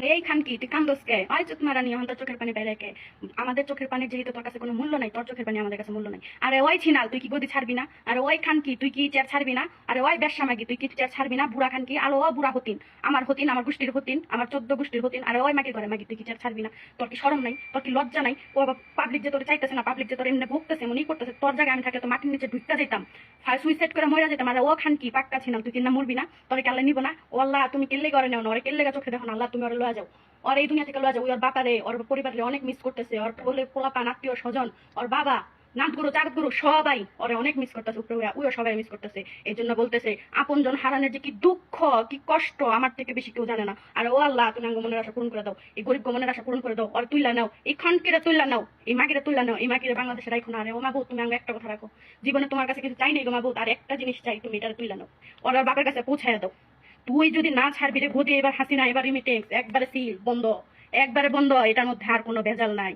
আর এই খান কি? তুই কান্দোস আয় চোখ মারা নিয়ে তোর চোখের পানি বেড়েকে আমাদের চোখের পানির যেহেতু তোর কাছে কোনো মূল্য নাই, তোর চোখের পানি আমাদের কাছে মূল্য নাই। আরে ওই ছিনাল, তুই কি গদি ছাড়বি না? আরে ওই খান কি? তুই কি চেয়ার ছাড়বি না? আরে ওই ব্যবসা মাগি, তুই কি চেয়ার ছাড়বি না? বুড়া খান কি? আলো, ও বুড়া হতিন। আমার হতিন, আমার গোষ্ঠীর হতিন, আমার চোদ্দ গোষ্ঠীর হতিন। আরে ওই মাগি করে মাগি, তুই কি চেয়ার ছাড়বি না? তোর কি সরম নাই? তোর কি লজ্জা নাই? ও পাবলিক যে তোর চাইতেছে না পাবলিক যে তোর এমনি ভুগতেছে মনে করতেছে, তোর জায়গায় আমি থাকলে তো মাটির নিচে ঢুকতে যেতাম সুইসাইড করে মরে যেতাম আরে ও খান কি পাক্কা ছিলাম? তুই কিনা মরবি না? তোর কেল্লা নিব না? ও আল্লাহ, তুমি কেল্লে করে নেও না? ওরে কেল্লে চোখে দেখো না? আল্লাহ, তুমি ওরে লয়ে যাও। ওর এই দুনিয়া থেকে লয়ে যাও। ওর বাপারে ওর পরিবারে অনেক মিস করতেছে। ওর বলে পোলাপান, আত্মীয় স্বজন, ওর বাবা। নাথ গুরু চাঁদ গুরু সবাই ওরে অনেক মিস করতেছে উপরে উইয়া, উইও সবাই মিস করতেছে। এই জন্য বলতেছে আপনজন হারানোর যে কি দুঃখ কি কষ্ট আমার থেকে বেশি কেউ জানে না। আর ও আল্লাহ তুমি আঙ্গ মনের আশা পূরণ করে দাও। এই গরিব মনের আশা পূরণ করে দাও। আর তুইলা নাও। এই খানকিরা তুইলা নাও। এই মাগিরা তুইলা নাও। এই মাগিরা বাংলাদেশে রাখো না। আরে ও মাবু তুমি আঙ্গ একটা কথা রাখো। জীবনে তোমার কাছে কিছু চাই নাই গো মাবু আর একটা জিনিস চাই তুমি এটা তুইলা নাও। ওর আর বাপের কাছে পৌঁছায় দাও। তুই যদি না ছাড়বি রে গদি এবার হাসিনা এবার রিমিটেন্স একবারে সিল বন্ধ। একবারে বন্ধ এটার মধ্যে আর কোনো ভেজাল নাই।